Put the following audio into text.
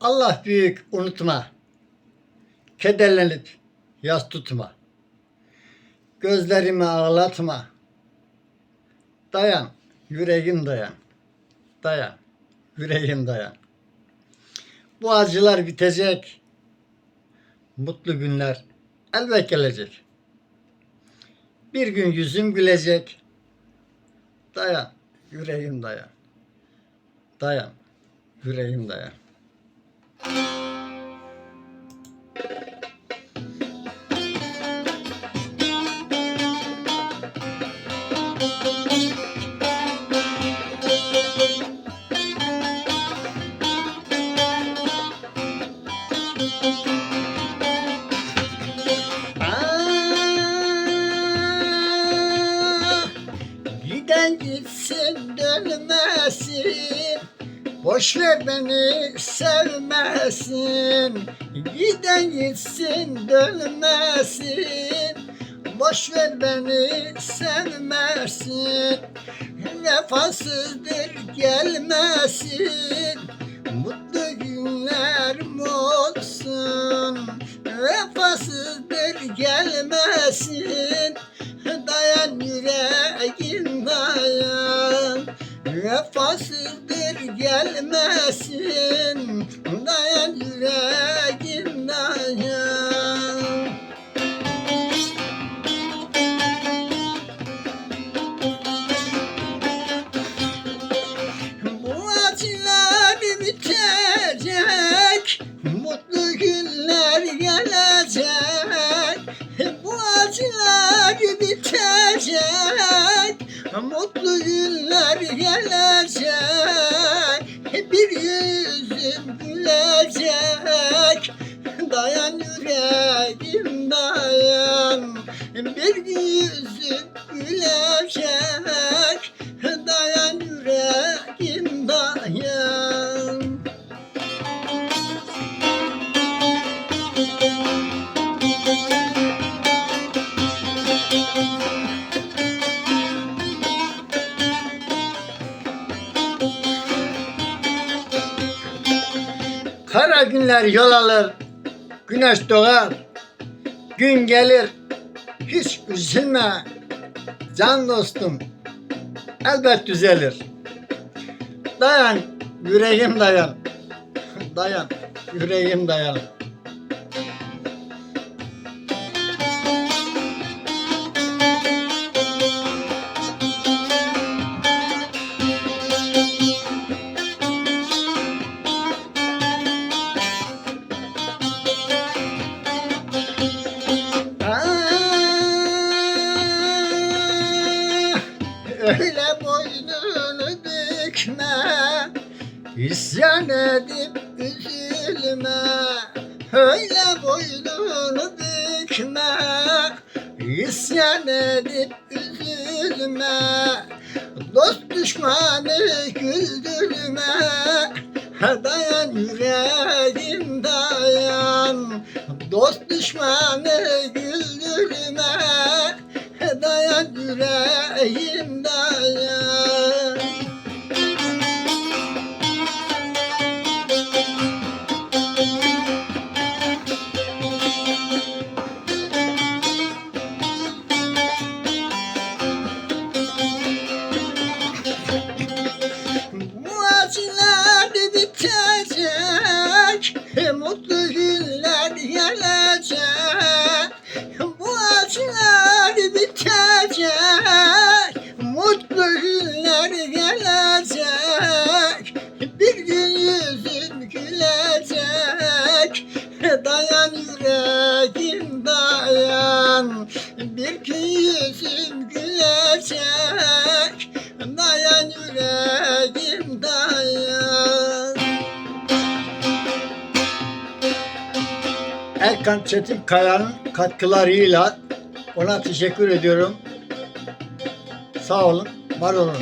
Allah büyük unutma. Kederlenip yas tutma. Gözlerimi ağlatma. Dayan, yüreğim dayan. Dayan, yüreğim dayan. Bu acılar bitecek. Mutlu günler elbet gelecek. Bir gün yüzüm gülecek. Dayan, yüreğim dayan. Dayan, yüreğim dayan. Giden gitsin dönmesin. Boş ver beni sevmesin. Giden gitsin dönmesin. Boş ver beni sevmesin. Vefasızdır gelmesin. Mutlu günlerim olsun. Vefasızdır gelmesin gelmesin. Dayan yüreğim dayan. Bu acılar Mutlu günler gelecek. Bu Mutlu günler gelecek Dayan yüreğim dayan Bir yüzüm gülecek Dayan yüreğim dayan Kara günler yol alır, güneş doğar, gün gelir, hiç üzülme, can dostum, elbet düzelir. Dayan, yüreğim dayan, dayan, yüreğim dayan. Öyle boynunu bükme İsyan edip üzülme. Öyle boynunu bükme İsyan edip üzülme. Dost düşmanı güldürme. Dayan yüreğim dayan. Dost düşmanı güldürme. Dayan yüreğim dayan Gün yüzüm gülecek Dayan yüreğim dayan Erkan Çetinkaya'nın katkılarıyla ona teşekkür ediyorum. Sağ olun, var olun.